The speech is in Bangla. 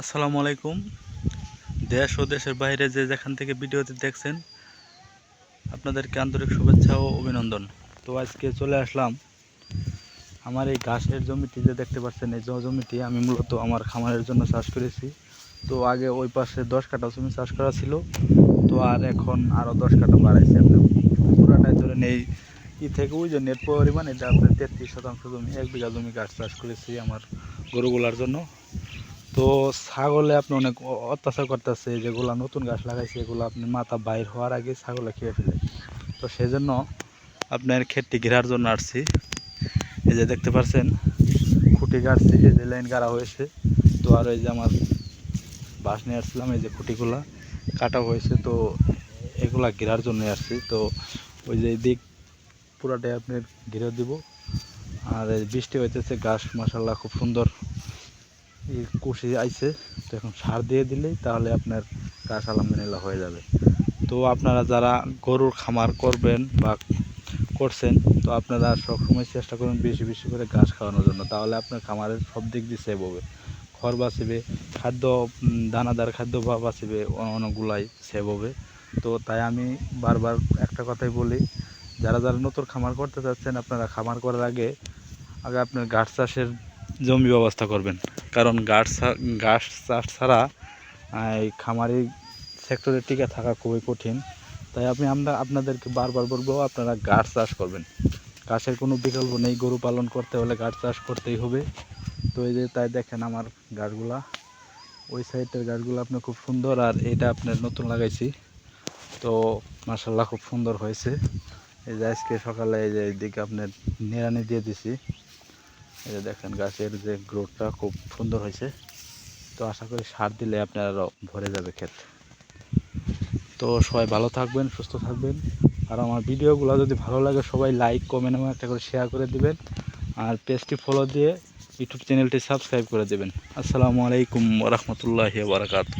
আসসালামু আলাইকুম। দেশ ও দেশের বাইরে যে যেখান থেকে ভিডিওতে দেখছেন, আপনাদেরকে আন্তরিক শুভেচ্ছা ও অভিনন্দন। তো আজকে চলে আসলাম আমার এই ঘাসের জমিটি যে দেখতে পাচ্ছেন, এই জমিটি আমি মূলত আমার খামারের জন্য চাষ করেছি। তো আগে ওই পাশে দশ কাঠা জমি চাষ করা ছিল, তো আর এখন আরও দশ কাঠা বাড়াইছে আপনি পুরাটাই ধরেন এই ই থেকে ওই যে নেট পরিমাণ, এটা আপনার তেত্রিশ শতাংশ জমি, এক বিঘা জমি গাছ চাষ করেছি আমার গরুগুলার জন্য। তো ছাগলে আপনি অনেক অত্যাচার করতেছে, যেগুলো নতুন গাছ লাগাইছে, এগুলো আপনি মাথা বাইর হওয়ার আগে ছাগলে খেয়ে ফেলে। তো সেজন্য আপনার ক্ষেতটি ঘেরার জন্য আসছি। এই যে দেখতে পাচ্ছেন খুঁটি গাড়ছি, এই যে লাইন গাড়া হয়েছে। তো আর এই যে আমার বাঁশ নিয়ে আসছিলাম, এই যে খুঁটিগুলা কাটা হয়েছে, তো এগুলা ঘেরার জন্য আসছি। তো ওই যে দিক পুরাটাই আপনি ঘিরে দিব। আর বৃষ্টি হইতেছে, গাছ মাসাল্লাহ খুব সুন্দর। কুশি আইছে, তো এখন সার দিয়ে দিলেই তাহলে আপনার গাছ আলহামদুলিল্লাহ হয়ে যাবে। তো আপনারা যারা গরুর খামার করবেন বা করছেন, তো আপনারা সবসময় চেষ্টা করুন বেশি বেশি করে ঘাস খাওয়ানোর জন্য। তাহলে আপনার খামারের সব দিক দিয়ে সেভ হবে। খড় বাঁচবে, খাদ্য দানাদার খাদ্য বা বাঁচবে অনেকগুলাই সেভ হবে। তো তাই আমি বারবার একটা কথাই বলি, যারা যারা নতুন খামার করতে চাচ্ছেন, আপনারা খামার করার আগে আগে আপনার ঘাস চাষের জমি ব্যবস্থা করবেন। কারণ ঘাস ছা- ঘাস চাষ ছাড়া এই খামারি সেক্টরে টিকে থাকা খুবই কঠিন। তাই আমি আমরা আপনাদেরকে বারবার বলব, আপনারা ঘাস চাষ করবেন। গাছের কোনো বিকল্প নেই, গরু পালন করতে হলে ঘাস চাষ করতেই হবে। তো এই যে তাই দেখেন আমার গাছগুলা। ওই সাইডের গাছগুলো আপনার খুব সুন্দর, আর এটা আপনার নতুন লাগাইছি। তো মাসাল্লাহ খুব সুন্দর হয়েছে। এই যে আজকে সকালে এই যে এইদিকে আপনার নিড়ানি দিয়ে দিছি। এই যে দেখেন গাছের যে গ্রোথটা খুব সুন্দর হয়েছে। তো আশা করি সার দিলে আপনারা ভরে যাবে ক্ষেত। তো সবাই ভালো থাকবেন, সুস্থ থাকবেন। আর আমার ভিডিওগুলো যদি ভালো লাগে, সবাই লাইক কমেন্ট এবং একটা করে শেয়ার করে দিবেন। আর পেজটি ফলো দিয়ে ইউটিউব চ্যানেলটি সাবস্ক্রাইব করে দেবেন। আসসালামু আলাইকুম রহমতুল্লাহি বারাকাতু